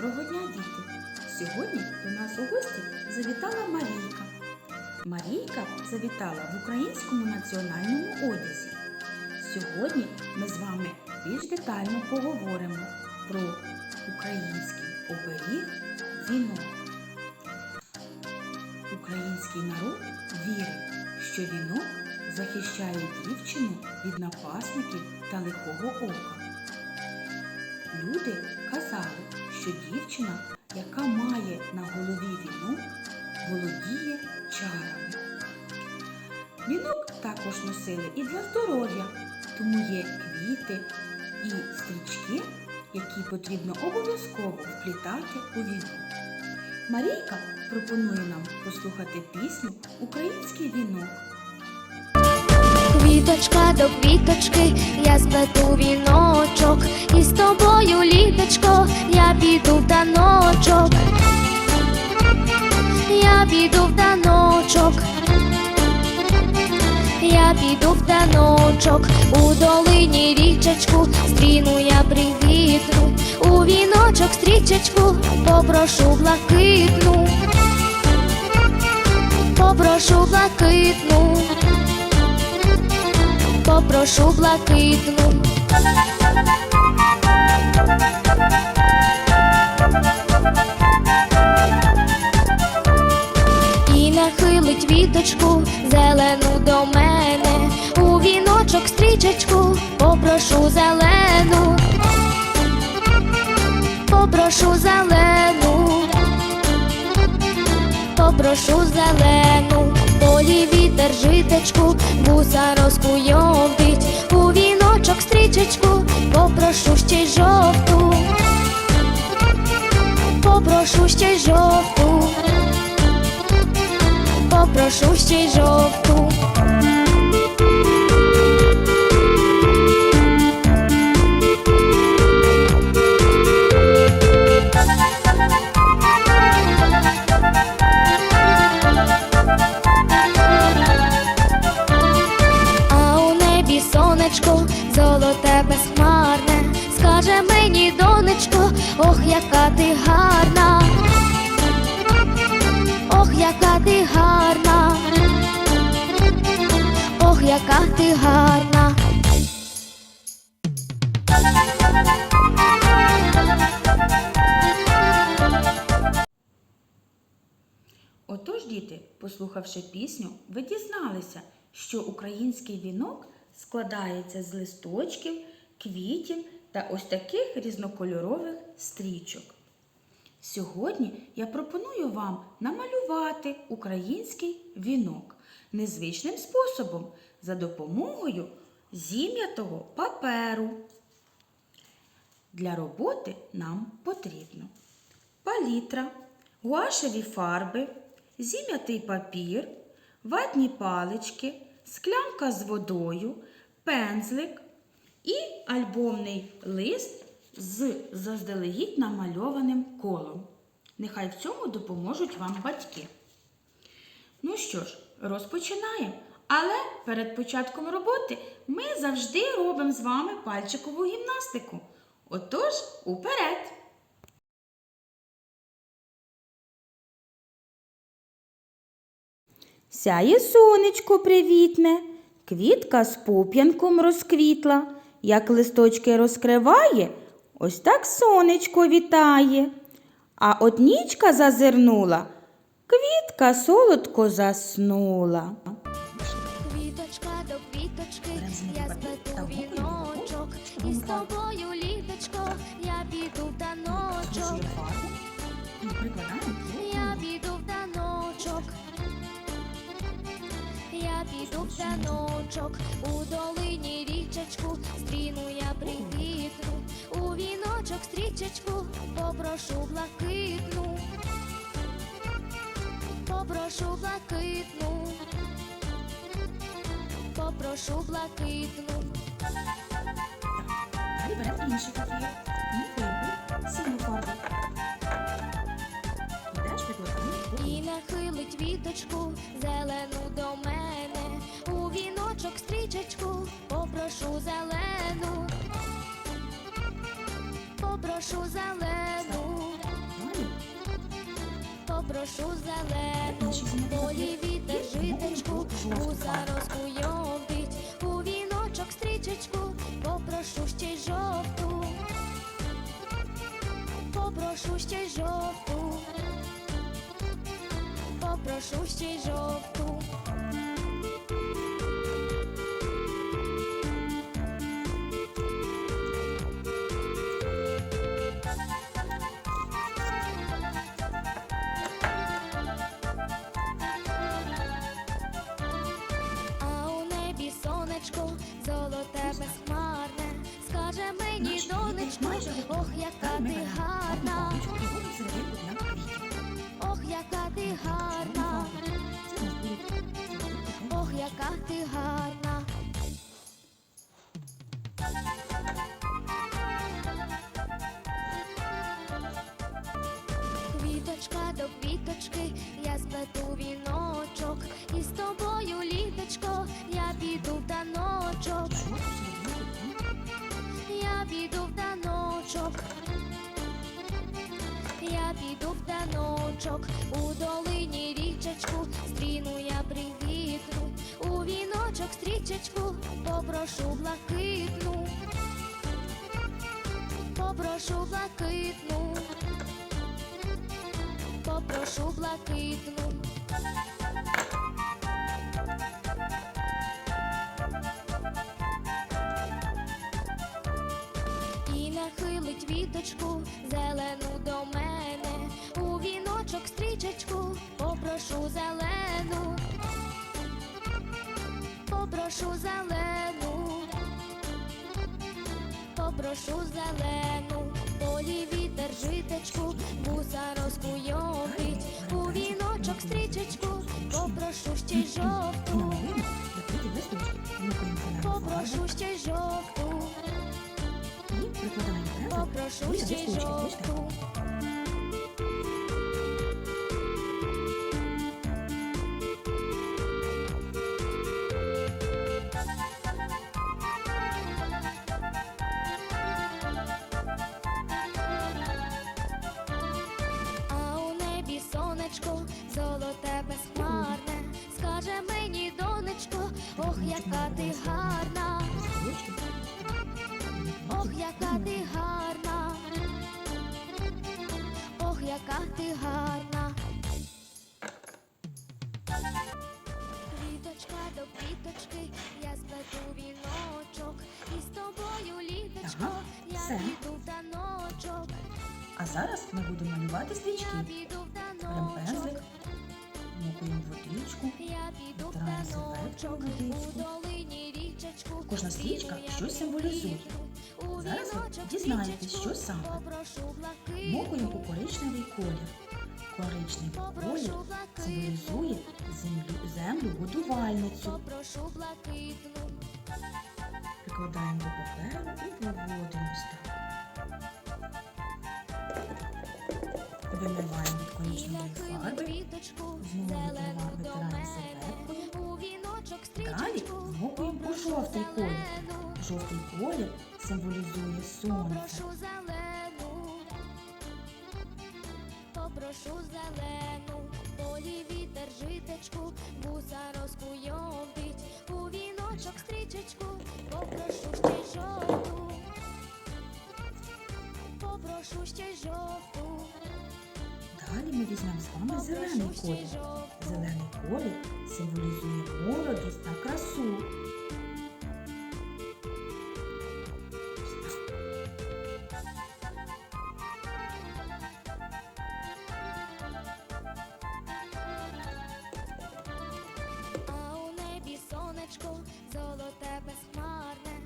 Доброго дня, діти! Сьогодні до нас у гості завітала Марійка. Марійка завітала в українському національному одязі. Сьогодні ми з вами більш детально поговоримо про український оберіг вінок. Український народ вірить, що вінок захищає дівчину від напасників та лихого ока. Люди казали, що дівчина, яка має на голові вінок, володіє чарами. Вінок також носили і для здоров'я, тому є квіти і стрічки, які потрібно обов'язково вплітати у вінок. Марійка пропонує нам послухати пісню Український вінок. Квіточка до квіточки, я сплету віночок, і з тобою, літочко, піду в таночок, я піду в таночок, я піду в таночок, у долині річечку, стріну я привітну, у віночок стрічечку, попрошу блакитну, попрошу блакитну. Попрошу блакитну. І нахилить віточку зелену до мене, у віночок стрічечку попрошу зелену, попрошу зелену, попрошу зелену, полі вітер житечку, вуса розкуйовдить, у віночок стрічечку, попрошу ще й жовту, попрошу ще й жовту, й жовту. А у небі сонечко, золоте безхмарне, скаже мені, донечко, ох, яка ти гарна, ох, яка ти гарна, яка ти гарна. Отож, діти, послухавши пісню, ви дізналися, що український вінок складається з листочків, квітів та ось таких різнокольорових стрічок. Сьогодні я пропоную вам намалювати український вінок незвичним способом за допомогою зім'ятого паперу. Для роботи нам потрібно палітра, гуашеві фарби, зім'ятий папір, ватні палички, склянка з водою, пензлик і альбомний лист з заздалегідь намальованим колом. Нехай в цьому допоможуть вам батьки. Ну що ж, розпочинаємо. Але перед початком роботи ми завжди робимо з вами пальчикову гімнастику. Отож, уперед! Сяє сонечко привітне, квітка з пуп'янком розквітла, як листочки розкриває, ось так сонечко вітає. А от нічка зазирнула, квітка солодко заснула. Квіточка до квіточки, я і віночок, і з тобою, літочко, я піду в і прикладаємо я піду в таночок, я піду в таночок, у долині річечку, стріну я привітну, у віночок стрічечку, попрошу блакитну, попрошу блакитну, попрошу блакитну. Далі інший папір і фарбу, синю фарбу. І нахилить віточку зелену до мене, у віночок стрічечку, попрошу зелену, попрошу зелену, попрошу зелену, Наші земляки полі вітер такі, і житечку, мокрим жовтим. гуса розкуйовдить, у віночок стрічечку, попрошу ще й жовту, попрошу ще й жовту, попрошу ще й жовту. Золоте безхмарне, скаже мені, донечко, ох, яка ти гарна, ох, яка ти гарна, ох, яка ти гарна. Квіточка до квіточки, я сплету віночок, і з тобою, таночок, я піду в таночок, у долині річечку, стріну я привітну, у віночок стрічечку, попрошу блакитну, попрошу блакитну. Попрошу блакитну. Нахилить віточку зелену до мене, у віночок стрічечку попрошу зелену, попрошу зелену, попрошу зелену, полі вітер житечку, буса розкуйовить, у віночок стрічечку, попрошу ще й жовту, попрошу ще й жовту, прикладаємо попрошу біля ти гарна. Квіточка до квіточки, я сплету віночок, і з тобою, літочко, Ага, я все. піду в таночок, А зараз ми будемо малювати стрічки. я піду в Беремо таночок. пензлик, водичку. Я піду в Витираємо таночок, у долині річечку. Кожна стрічка щось символізує. Зараз дізнаєтесь, що саме. У коричневий колір. Коричневий колір символізує землю, землю годувальницю. Прикладаємо до паперу і проводимо ось Вимиваємо нахили фарби. Знову зелену витираємо до мене, у віночок Далі змокуємо у жовтий колір. Жовтий колір символізує сонце. Попрошу зелену, полі вітер житечку, буса розкуйовдить, у віночок стрічечку, попрошу ще й жовту, попрошу ще й жовту, Далі ми візьмемо з вами зелений колір. Зелений колір символізує молодість та красу.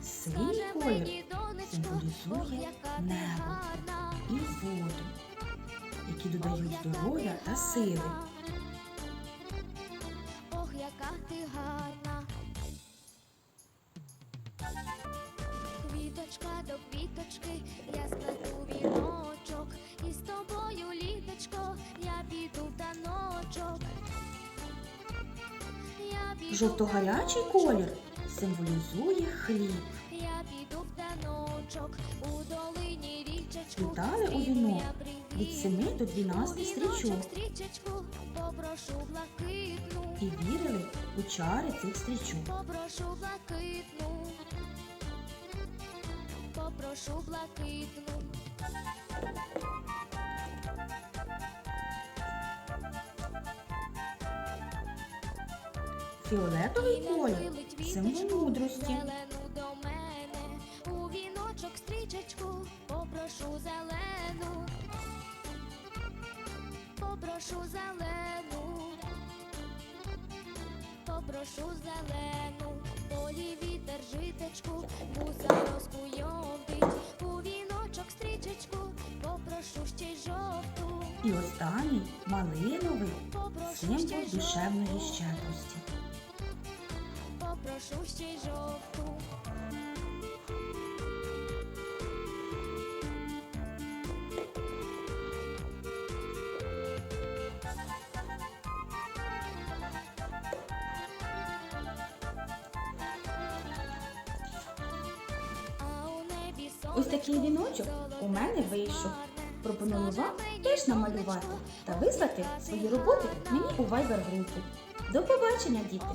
Синій колір символізує небо. і воду, які додають здоров'я та сили. Ох, яка ти гарна. Квіточка до квіточки, я сплету віночок, і з тобою, літочко, я піду в таночок. Жовто-гарячий колір символізує хліб. Я піду в таночок, у долині річечку. плітали у вінок від 7 до 12 стрічок і вірили у чари цих стрічок. попрошу блакитну, попрошу блакитну. Фіолетовий колір символ мудрості. Попрошу зелену, попрошу зелену, полі вітер житечку, вуса розкуйовдить, у віночок стрічечку, попрошу ще й жовту, І останній малиновий попрошу символ душевної щедрості. Попрошу ще й жовту. Ось такий віночок у мене вийшов. Пропоную вам теж намалювати та вислати свої роботи мені у Viber групу. До побачення, діти!